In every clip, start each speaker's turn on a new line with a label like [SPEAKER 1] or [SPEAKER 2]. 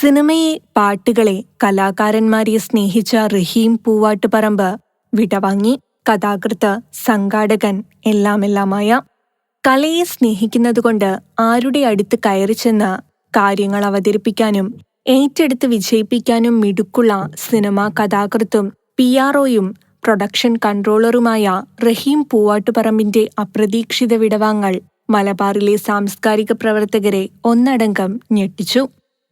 [SPEAKER 1] സിനിമയെ പാട്ടുകളെ കലാകാരന്മാരെ സ്നേഹിച്ച റഹീം പൂവാട്ടുപറമ്പ് വിടവാങ്ങി. കഥാകൃത്ത് സംഘാടകൻ എല്ലാമെല്ലാമായ കലയെ സ്നേഹിക്കുന്നതുകൊണ്ട് ആരുടെ അടുത്ത് കയറി ചെന്ന് കാര്യങ്ങൾ അവതരിപ്പിക്കാനും ഏറ്റെടുത്ത് വിജയിപ്പിക്കാനും മിടുക്കുള്ള സിനിമാ കഥാകൃത്തും പി ആർഒയും പ്രൊഡക്ഷൻ കൺട്രോളറുമായ റഹീം പൂവാട്ടുപറമ്പിന്റെ അപ്രതീക്ഷിത വിടവാങ്ങൽ മലബാറിലെ സാംസ്കാരിക പ്രവർത്തകരെ ഒന്നടങ്കം ഞെട്ടിച്ചു.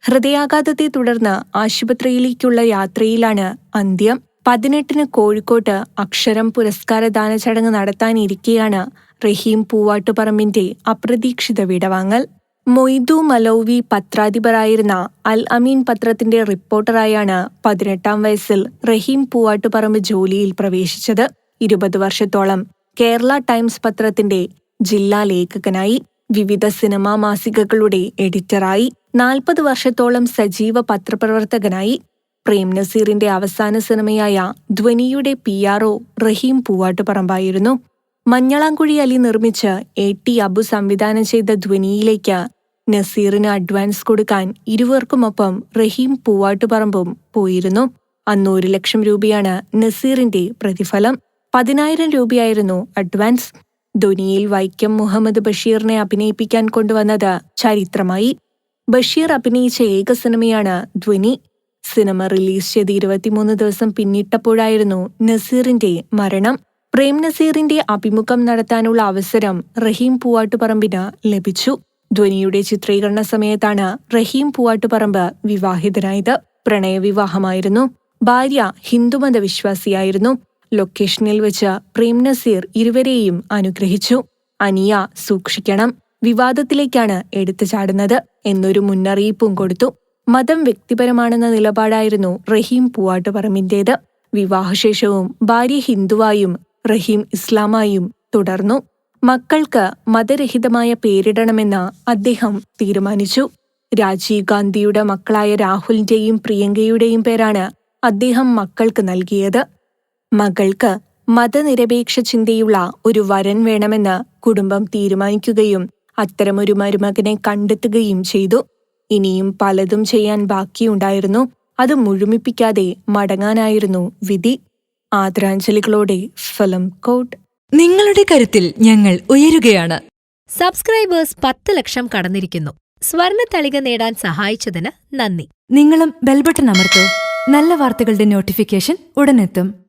[SPEAKER 1] ഹൃദയാഘാതത്തെ തുടർന്ന് ആശുപത്രിയിലേക്കുള്ള യാത്രയിലാണ് അന്ത്യം. പതിനെട്ടിന് കോഴിക്കോട്ട് അക്ഷരം പുരസ്കാരദാന ചടങ്ങ് നടത്താനിരിക്കെയാണ് റഹീം പൂവാട്ടുപറമ്പിന്റെ അപ്രതീക്ഷിത വിടവാങ്ങൽ. മൊയ്തു മലൌവി പത്രാധിപരായിരുന്ന അൽ അമീൻ പത്രത്തിന്റെ റിപ്പോർട്ടറായാണ് പതിനെട്ടാം വയസ്സിൽ റഹീം പൂവാട്ടുപറമ്പ് ജോലിയിൽ പ്രവേശിച്ചത്. ഇരുപത് വർഷത്തോളം കേരള ടൈംസ് പത്രത്തിന്റെ ജില്ലാ ലേഖകനായി. വിവിധ സിനിമാ മാസികകളുടെ എഡിറ്ററായി നാൽപ്പത് വർഷത്തോളം സജീവ പത്രപ്രവർത്തകനായി പ്രേം നസീറിന്റെ അവസാന സിനിമയായ ധ്വനിയുടെ പി ആർ ഒ റഹീം പൂവാട്ടുപറമ്പായിരുന്നു. മഞ്ഞളാംകുഴി അലി നിർമ്മിച്ച് എ ടി അബു സംവിധാനം ചെയ്ത ധ്വനിയിലേക്ക് നസീറിന് അഡ്വാൻസ് കൊടുക്കാൻ ഇരുവർക്കുമൊപ്പം റഹീം പൂവാട്ടുപറമ്പും പോയിരുന്നു. അന്ന് ലക്ഷം രൂപയാണ് നസീറിന്റെ പ്രതിഫലം. പതിനായിരം രൂപയായിരുന്നു അഡ്വാൻസ്. ധ്വനിയിൽ വൈക്കം മുഹമ്മദ് ബഷീറിനെ അഭിനയിപ്പിക്കാൻ കൊണ്ടുവന്നത് ചരിത്രമായി. ബഷീർ അഭിനയിച്ച ഏക സിനിമയാണ് ധ്വനി. സിനിമ റിലീസ് ചെയ്ത് ഇരുപത്തിമൂന്ന് ദിവസം പിന്നിട്ടപ്പോഴായിരുന്നു നസീറിന്റെ മരണം. പ്രേം നസീറിന്റെ അഭിമുഖം നടത്താനുള്ള അവസരം റഹീം പൂവാട്ടുപറമ്പിന് ലഭിച്ചു. ധ്വനിയുടെ ചിത്രീകരണ സമയത്താണ് റഹീം പൂവാട്ടുപറമ്പ് വിവാഹിതനായത്. പ്രണയവിവാഹമായിരുന്നു. ഭാര്യ ഹിന്ദുമത വിശ്വാസിയായിരുന്നു ലൊക്കേഷനിൽ വെച്ച് പ്രേം നസീർ ഇരുവരെയും അനുഗ്രഹിച്ചു. അനിയ സൂക്ഷിക്കണം. വിവാദത്തിലേക്കാണ് എടുത്തു ചാടുന്നത് എന്നൊരു മുന്നറിയിപ്പും കൊടുത്തു. മതം വ്യക്തിപരമാണെന്ന നിലപാടായിരുന്നു റഹീം പൂവാട്ട് പൂവാട്ടുപറമ്പിന്റേത് വിവാഹശേഷവും ഭാര്യ ഹിന്ദുവായും റഹീം ഇസ്ലാമായും തുടർന്നു. മക്കൾക്ക് മതരഹിതമായ പേരിടണമെന്ന് അദ്ദേഹം തീരുമാനിച്ചു. രാജീവ് ഗാന്ധിയുടെ മക്കളായ രാഹുലിന്റെയും പ്രിയങ്കയുടെയും പേരാണ് അദ്ദേഹം മക്കൾക്ക് നൽകിയത്. മകൾക്ക് മതനിരപേക്ഷ ചിന്തയുള്ള ഒരു വരൻ വേണമെന്ന് കുടുംബം തീരുമാനിക്കുകയും അത്തരമൊരു മരുമകനെ കണ്ടെത്തുകയും ചെയ്തു. ഇനിയും പലതും ചെയ്യാൻ ബാക്കിയുണ്ടായിരുന്നു. അത് മുഴുമിപ്പിക്കാതെ മടങ്ങാനായിരുന്നു വിധി. ആദരാഞ്ജലികളോടെ ഫിലിം കോട്ട്.
[SPEAKER 2] നിങ്ങളുടെ കരുത്തിൽ ഞങ്ങൾ ഉയരുകയാണ്.
[SPEAKER 3] സബ്സ്ക്രൈബേഴ്സ് പത്ത് ലക്ഷം കടന്നിരിക്കുന്നു. സ്വർണ തളിക നേടാൻ സഹായിച്ചതിന് നന്ദി.
[SPEAKER 2] നിങ്ങളും ബെൽബട്ടൺ അമർത്തോ. നല്ല വാർത്തകളുടെ നോട്ടിഫിക്കേഷൻ ഉടനെത്തും.